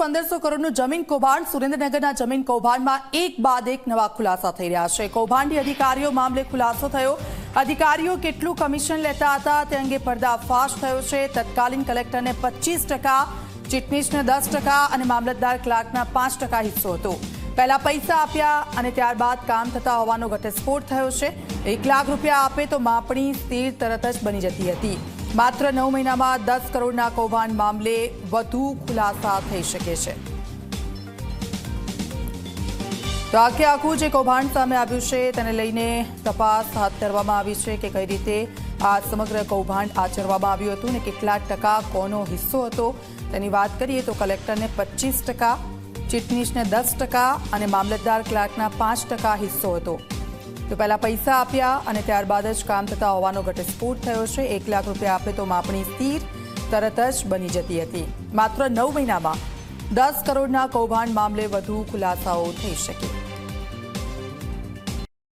પંદરસો કરોડનું જમીન કૌભાંડ સુરેન્દ્રનગરના જમીન કૌભાંડમાં એક બાદ એક નવા ખુલાસા થઈ રહ્યા છે. કૌભાંડી અધિકારીઓ મામલે ખુલાસો થયો. અધિકારીઓ કેટલું કમિશન લેતા હતા તે અંગે પર્દાફાશ થયો છે. તત્કાલીન કલેક્ટરને પચીસ ટકા ચીટનીશને દસ ટકા અને મામલતદાર ક્લાર્કના પાંચ ટકા હિસ્સો હતો. પહેલા પૈસા આપ્યા અને ત્યારબાદ કામ થતા હોવાનો ઘટસ્ફોટ થયો છે. એક લાખ રૂપિયા આપે તો માપણી સ્થિર તરત જ બની જતી હતી. માત્ર નવ મહિનામાં દસ કરોડના કૌભાંડ મામલે વધુ ખુલાસા થઈ શકે છે. તો આખે આખું જે કૌભાંડ સામે આવ્યું છે તેને લઈને તપાસ હાથ ધરવામાં આવી છે કે કઈ રીતે આ સમગ્ર કૌભાંડ આચરવામાં આવ્યું હતું ને કેટલા ટકા, કોનો હિસ્સો હતો તેની વાત કરીએ તો કલેક્ટરને પચીસ ટકા ચીટનીશને દસ ટકા અને મામલતદાર ક્લાર્કના પાંચ ટકા હિસ્સો હતો. તો પહેલા પૈસા આપ્યા અને ત્યારબાદ જ કામ થતા હોવાનો ઘટસ્ફોટ થયો છે. એક લાખ રૂપિયા આપે તો માપણી સ્થિર, તરત જ બની જતી હતી. માત્ર નવ મહિનામાં દસ કરોડના કૌભાંડ મામલે વધુ ખુલાસાઓ થઈ શકે.